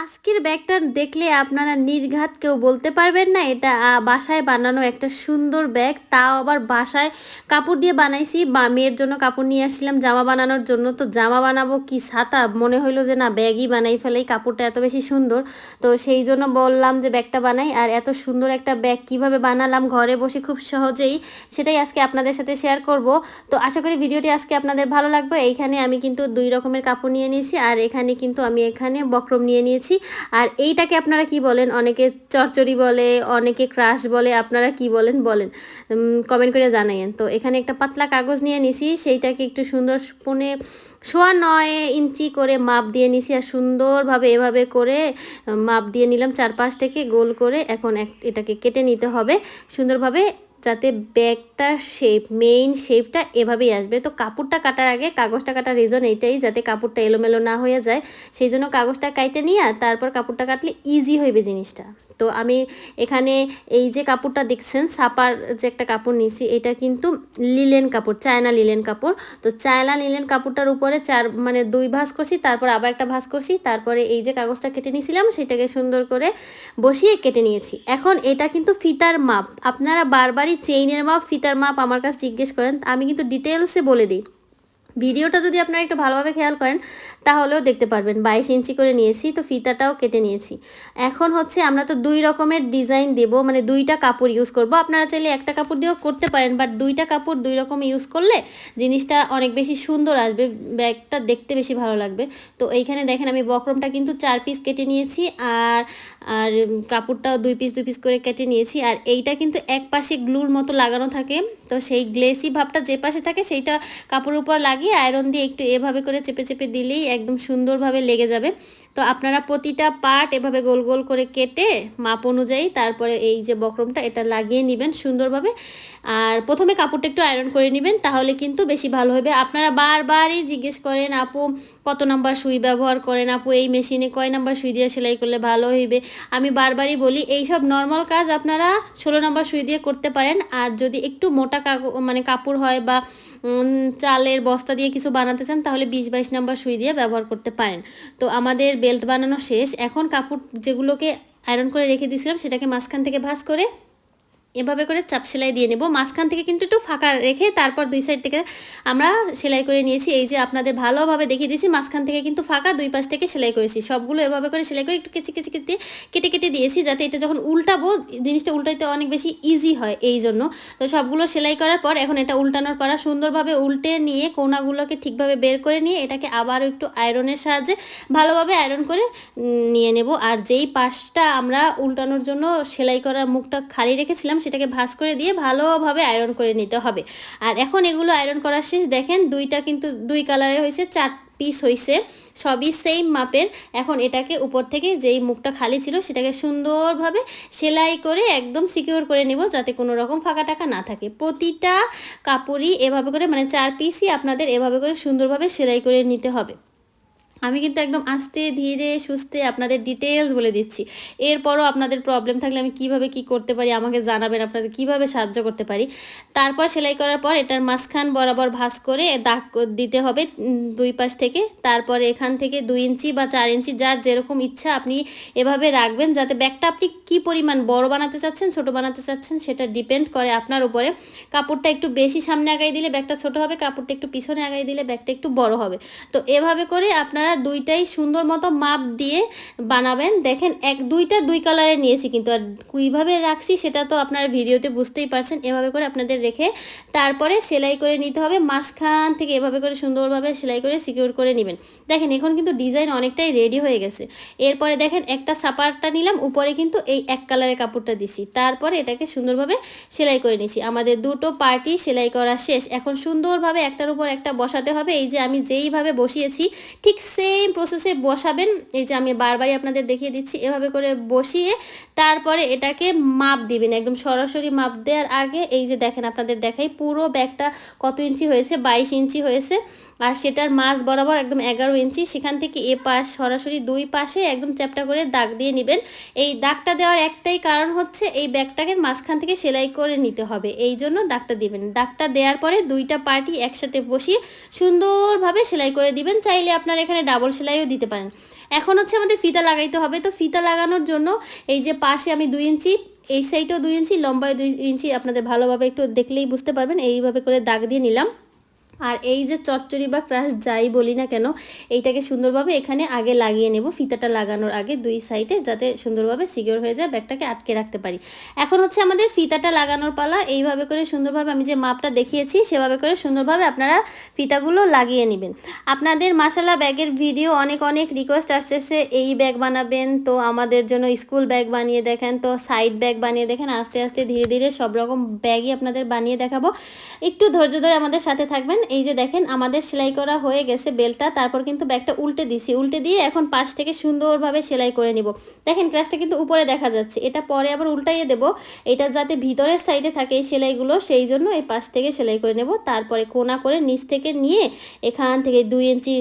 আজকের ব্যাগটা দেখলে আপনারা নির্ঘাত কেউ বলতে পারবেন না। এটা বাসায় বানানো একটা সুন্দর ব্যাগ। তাও আবার বাসায় কাপড় দিয়ে বানাইছি। বা, মেয়ের জন্য কাপড় নিয়ে আসছিলাম, জামা বানানোর জন্য। তো জামা বানাবো কি ছাতা? মনে হলো যে না, ব্যাগই বানাই ফেলাই কাপড়টা এত বেশি সুন্দর। তো সেই জন্য বললাম যে ব্যাগটা বানাই। আর এত সুন্দর একটা ব্যাগ কীভাবে বানালাম ঘরে বসে খুব সহজেই, সেটাই আজকে আপনাদের সাথে শেয়ার করব। তো আশা করি ভিডিওটি আজকে আপনাদের ভালো লাগবে। এইখানে আমি কিন্তু দুই রকমের কাপড় নিয়ে নিয়েছি। আর এখানে কিন্তু আমি এখানে বক্রম নিয়ে নিয়েছি। আর এইটাকে আপনারা কি বলেন? অনেকে চরচড়ি বলে, অনেকে ক্রাশ বলে, আপনারা কি বলেন? বলেন। কমেন্ট করে জানাইয়েন। তো এখানে একটা পাতলা কাগজ নিয়ে নিছি, সেইটাকে একটু সুন্দর পনে সোয়া নয় ইঞ্চি করে মাপ দিয়ে নিছি আর সুন্দরভাবে এভাবে করে মাপ দিয়ে নিলাম চারপাশ থেকে গোল করে। এখন এটাকে কেটে নিতে হবে। সুন্দরভাবে যাতে ব্যাগটার শেপ মেইন শেপটা এভাবেই আসবে। তো কাপড়টা কাটার আগে, কাগজটা কাটার রিজন এইটাই যাতে কাপড়টা এলোমেলো না হয়ে যায়। সেই জন্য কাগজটা কাইটে নিয়ে তারপর কাপড়টা কাটলে ইজি হইবে জিনিসটা। তো আমি এখানে এই যে কাপড়টা দেখছেন, সাপার যে একটা কাপড় নিয়েছি, এটা কিন্তু লিলেন কাপড়, চায়না লিলেন কাপড়। তো চায়না লিলেন কাপড়টার উপরে চার মানে দুই ভাঁজ করছি, তারপর আবার একটা ভাঁজ করছি, তারপরে এই যে কাগজটা কেটে নিয়েছিলাম, সেটাকে সুন্দর করে বসিয়ে কেটে নিয়েছি। এখন এটা কিন্তু ফিতার মাপ। আপনারা বারবারই চেইনের মাপ, ফিতার মাপ আমার কাছে জিজ্ঞেস করেন, আমি কিন্তু ডিটেলসে বলে দিই। ভিডিওটা যদি আপনারা একটু ভালোভাবে খেয়াল করেন, তাহলেও দেখতে পারবেন। বাইশ ইঞ্চি করে নিয়েছি, তো ফিতাটাও কেটে নিয়েছি। এখন হচ্ছে আমরা তো দুই রকমের ডিজাইন দেব মানে দুইটা কাপড় ইউজ করব। আপনারা চাইলে একটা কাপড় দিয়েও করতে পারেন বাট দুইটা কাপড় দুই রকম ইউজ করলে জিনিসটা অনেক বেশি সুন্দর আসবে, ব্যাগটা দেখতে বেশি ভালো লাগবে। তো এইখানে দেখেন আমি বক্রমটা কিন্তু চার পিস কেটে নিয়েছি, আর আর কাপড়টাও দুই পিস দুই পিস করে কেটে নিয়েছি। আর এইটা কিন্তু এক পাশে গ্লুর মতো লাগানো থাকে, তো সেই গ্লেসি ভাবটা যে পাশে থাকে, সেইটা কাপড়ের উপর লাগিয়ে আয়রন দিয়ে একটু এভাবে করে চেপে চেপে দিলেই একদম সুন্দরভাবে লেগে যাবে। তো আপনারা প্রতিটা পার্ট এভাবে গোল গোল করে কেটে মাপ অনুযায়ী তারপরে এই যে বক্রমটা, এটা লাগিয়ে নেবেন সুন্দরভাবে। আর প্রথমে কাপড়টা একটু আয়রন করে নেবেন, তাহলে কিন্তু বেশি ভালো হবে। আপনারা বারবারই জিজ্ঞেস করেন, আপু, কত নাম্বার সুই ব্যবহার করেন? আপু, এই মেশিনে কয় নাম্বার সুই দিয়ে সেলাই করলে ভালো হইবে? আমি বারবারই বলি এই সব নর্মাল কাজ আপনারা ষোলো নাম্বার সুই দিয়ে করতে পারেন। আর যদি একটু মোটা মানে কাপড় হয় বা চালের বস্তা দিয়ে কিছু বানাতে চান, তাহলে বিশ বাইশ নাম্বার সুই দিয়ে ব্যবহার করতে পারেন। তো আমাদের বেল্ট বানানো শেষ। এখন কাপড় যেগুলোকে আয়রন করে রেখে দিয়েছিলাম, সেটাকে মাঝখান থেকে ভাঁজ করে এভাবে করে চাপ সেলাই দিয়ে নেব। মাঝখান থেকে কিন্তু একটু ফাঁকা রেখে তারপর দুই সাইড থেকে আমরা সেলাই করে নিয়েছি। এই যে আপনাদের ভালোভাবে দেখিয়ে দিয়েছি, মাঝখান থেকে কিন্তু ফাঁকা দুই পাশ থেকে সেলাই করেছি। সবগুলো এভাবে করে সেলাই করে একটু কেচি কেচি কেটে কেটে কেটে দিয়েছি যাতে এটা যখন উল্টাবো, জিনিসটা উল্টাইতে অনেক বেশি ইজি হয় এই জন্য। তো সবগুলো সেলাই করার পর এখন এটা উল্টানোর পর সুন্দরভাবে উল্টে নিয়ে কোনাগুলোকে ঠিকভাবে বের করে নিয়ে এটাকে আবারও একটু আয়রনের সাহায্যে ভালোভাবে আয়রন করে নিয়ে নেব। আর যেই পাশটা আমরা উল্টানোর জন্য সেলাই করা মুখটা খালি রেখেছিলাম সেটাকে ভাঁজ করে দিয়ে ভালোভাবে আয়রন করে নিতে হবে। আর এখন এগুলো আয়রন করার শেষ। দেখেন দুইটা কিন্তু দুই কালারের হয়েছে, চার পিস হয়েছে সবই সেম মাপের। এখন এটাকে উপর থেকে যেই মুখটা খালি ছিল সেটাকে সুন্দরভাবে সেলাই করে একদম সিকিউর করে নেব যাতে কোনো রকম ফাঁকা টাকা না থাকে। প্রতিটা কাপড়ই এভাবে করে মানে চার পিসই আপনাদের এভাবে করে সুন্দরভাবে সেলাই করে নিতে হবে। আমি কিন্তু একদম আস্তে, ধীরে, সুস্থে আপনাদের ডিটেলস বলে দিচ্ছি। এরপরও আপনাদের প্রবলেম থাকলে আমি কীভাবে কি করতে পারি, আমাকে জানাবেন আপনাদের কীভাবে সাহায্য করতে পারি। তারপর সেলাই করার পর এটার মাঝখান বরাবর ভাঁজ করে দাগ দিতে হবে দুই পাশ থেকে। তারপরে এখান থেকে দুই ইঞ্চি বা চার ইঞ্চি যার যেরকম ইচ্ছা আপনি এভাবে রাখবেন, যাতে ব্যাগটা আপনি কি পরিমাণ বড় বানাতে চাচ্ছেন, ছোট বানাতে চাচ্ছেন, সেটা ডিপেন্ড করে আপনার উপরে। কাপড়টা একটু বেশি সামনে আগাই দিলে ব্যাগটা ছোট হবে, কাপড়টা একটু পিছনে আগাই দিলে ব্যাগটা একটু বড় হবে। তো এভাবে করে আপনারা দুইটাই সুন্দর মতো মাপ দিয়ে বানাবেন। দেখেন, এক, দুইটা দুই কালারের নিয়েছি কিন্তু, আর কীভাবে রাখছি সেটা তো আপনারা ভিডিওতে বুঝতেই পারছেন, এভাবে করে আপনাদের রেখে তারপরে সেলাই করে নিতে হবে। মাঝখান থেকে এভাবে করে সুন্দরভাবে সেলাই করে সিকিউর করে নেবেন। দেখেন, এখন কিন্তু ডিজাইন অনেকটাই রেডি হয়ে গেছে। এরপরে দেখেন, একটা সাপারটা নিলাম, উপরে কিন্তু এই এক কালারের কাপড়টা দিছি। তারপরে এটাকে সুন্দরভাবে সেলাই করে নিছি। আমাদের দুটো পার্টি সেলাই করা শেষ। এখন সুন্দরভাবে একটার উপর একটা বসাতে হবে। এই যে আমি যেইভাবে বসিয়েছি, ঠিক সেম প্রসেসে বসাবেন। এই যে আমি বারবারই আপনাদের দেখিয়ে দিচ্ছি, এভাবে করে বসিয়ে তারপরে এটাকে মাপ দিবেন, একদম সরাসরি মাপ দেওয়ার আগে। এই যে দেখেন আপনাদের দেখাই, পুরো ব্যাগটা কত ইঞ্চি হয়েছে? বাইশ ইঞ্চি হয়েছে। আর সেটার মাছ বরাবর একদম এগারো ইঞ্চি। সেখান থেকে এ পাশ, সরাসরি দুই পাশে একদম চ্যাপটা করে দাগ দিয়ে নেবেন। এই দাগটা দেওয়ার একটাই কারণ হচ্ছে, এই ব্যাগটাকে মাঝখান থেকে সেলাই করে নিতে হবে। এই জন্য দাগটা দিবেন। দাগটা দেওয়ার পরে দুইটা পার্টি একসাথে বসিয়ে সুন্দরভাবে সেলাই করে দিবেন। চাইলে আপনার এখানে ডাবল সেলাইও দিতে পারেন। এখন হচ্ছে আমাদের ফিতা লাগাইতে হবে। তো ফিতা লাগানোর জন্য এই যে পাশে আমি দুই ইঞ্চি, এই সাইডেও দুই ইঞ্চি লম্বায় দুই ইঞ্চি, আপনাদের ভালোভাবে একটু দেখলেই বুঝতে পারবেন। এইভাবে করে দাগ দিয়ে নিলাম। আর এই যে চচ্চড়ি বা ক্রাশ যাই বলি না কেন, এইটাকে সুন্দরভাবে এখানে আগে লাগিয়ে নেব। ফিতাটা লাগানোর আগে দুই সাইডে যাতে সুন্দরভাবে সিকিউর হয়ে যায়, ব্যাগটাকে আটকে রাখতে পারি। এখন হচ্ছে আমাদের ফিতাটা লাগানোর পালা। এইভাবে করে সুন্দরভাবে আমি যে মাপটা দেখিয়েছি, সেভাবে করে সুন্দরভাবে আপনারা ফিতাগুলো লাগিয়ে নেবেন। আপনাদের মাসালা ব্যাগের ভিডিও অনেক অনেক রিকোয়েস্ট আসতেছে, এই ব্যাগ বানাবেন তো আমাদের জন্য স্কুল ব্যাগ বানিয়ে দেখেন, তো সাইড ব্যাগ বানিয়ে দেখেন, আস্তে আস্তে ধীরে ধীরে সব রকম ব্যাগই আপনাদের বানিয়ে দেখাবো। একটু ধৈর্য ধরে আমাদের সাথে থাকবেন। এই যে দেখেন, আমাদের সেলাই করা হয়ে গেছে বেলটা, তারপর কিন্তু ব্যাগটা উল্টে দিছি। উল্টে দিয়ে এখন পাশ থেকে সুন্দরভাবে সেলাই করে নিব। দেখেন ক্লাসটা কিন্তু উপরে দেখা যাচ্ছে। এটা পরে আবার উল্টাইয়ে দেব। এটা যাতে ভিতরের সাইডে থাকে এই সেলাইগুলো, সেই জন্য এই পাশ থেকে সেলাই করে নেব। তারপরে কোনা করে নিচ থেকে নিয়ে এখান থেকে দুই ইঞ্চি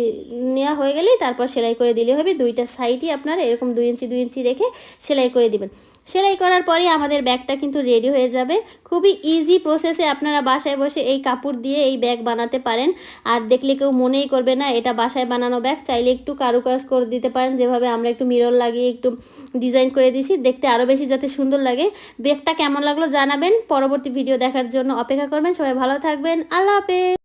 নেওয়া হয়ে গেলেই তারপর সেলাই করে দিলে হবে। দুইটা সাইডই আপনার এরকম দুই ইঞ্চি দুই ইঞ্চি রেখে সেলাই করে দিবেন। সেলাই করার পরে আমাদের ব্যাগটা কিন্তু রেডি হয়ে যাবে। খুবই ইজি প্রসেসে আপনারা বাসায় বসে এই কাপড় দিয়ে এই ব্যাগ বানাতে পারেন। আর দেখলে কেউ মনেই করবে না, এটা বাসায় বানানো ব্যাগ। চাইলে একটু কারুকাজ করে দিতে পারেন। যেভাবে আমরা একটু মিরর লাগিয়ে একটু ডিজাইন করে দিছি দেখতে আরও বেশি যাতে সুন্দর লাগে। ব্যাগটা কেমন লাগল জানাবেন। পরবর্তী ভিডিও দেখার জন্য অপেক্ষা করবেন। সবাই ভালো থাকবেন। আল্লাহ হাফেজ।